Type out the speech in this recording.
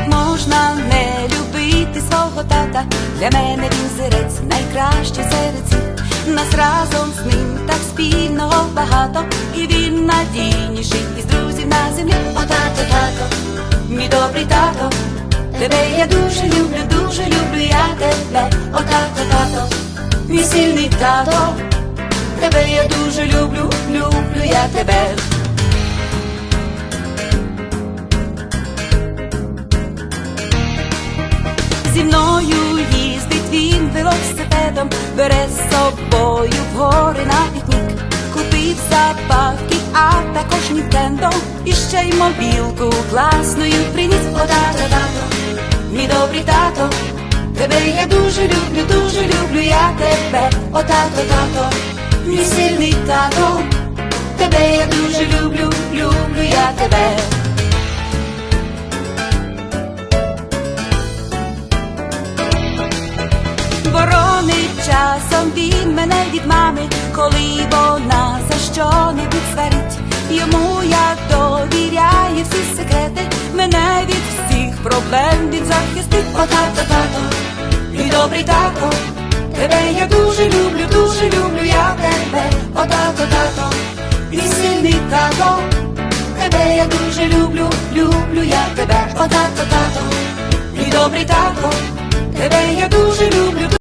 можна не любити свого тата. Для мене він зірець найкращий серед. Нас разом з ним так спільного багато, і він надійніший із друзів на землі. О, тато, тато, мій добрий тато, тебе я дуже люблю, дуже люблю я тебе. О, тато, тато, мій сильний тато, тебе я дуже люблю, люблю я тебе. Зі мною їздить він велосипедом, бере з собою в гори на пікнік. Купив забавки, а також Нінтендо І ще й мобілку класною приніс. О, тато, тато, мій добрий тато, тебе я дуже люблю, дуже люблю я тебе. О, тато, тато, мій сильний тато, тебе я дуже часом він мене від мами, коли вона за що-небудь сварить. Йому я довіряю всі секрети, мене від всіх проблем він захистить. О, тато, тато, мій добрий тато, тебе я дуже люблю, дуже люблю я тебе. О, тато, тато, мій сильний тато, тебе я дуже люблю, люблю я тебе. О, тато, тато, мій добрий тато, тебе я дуже люблю.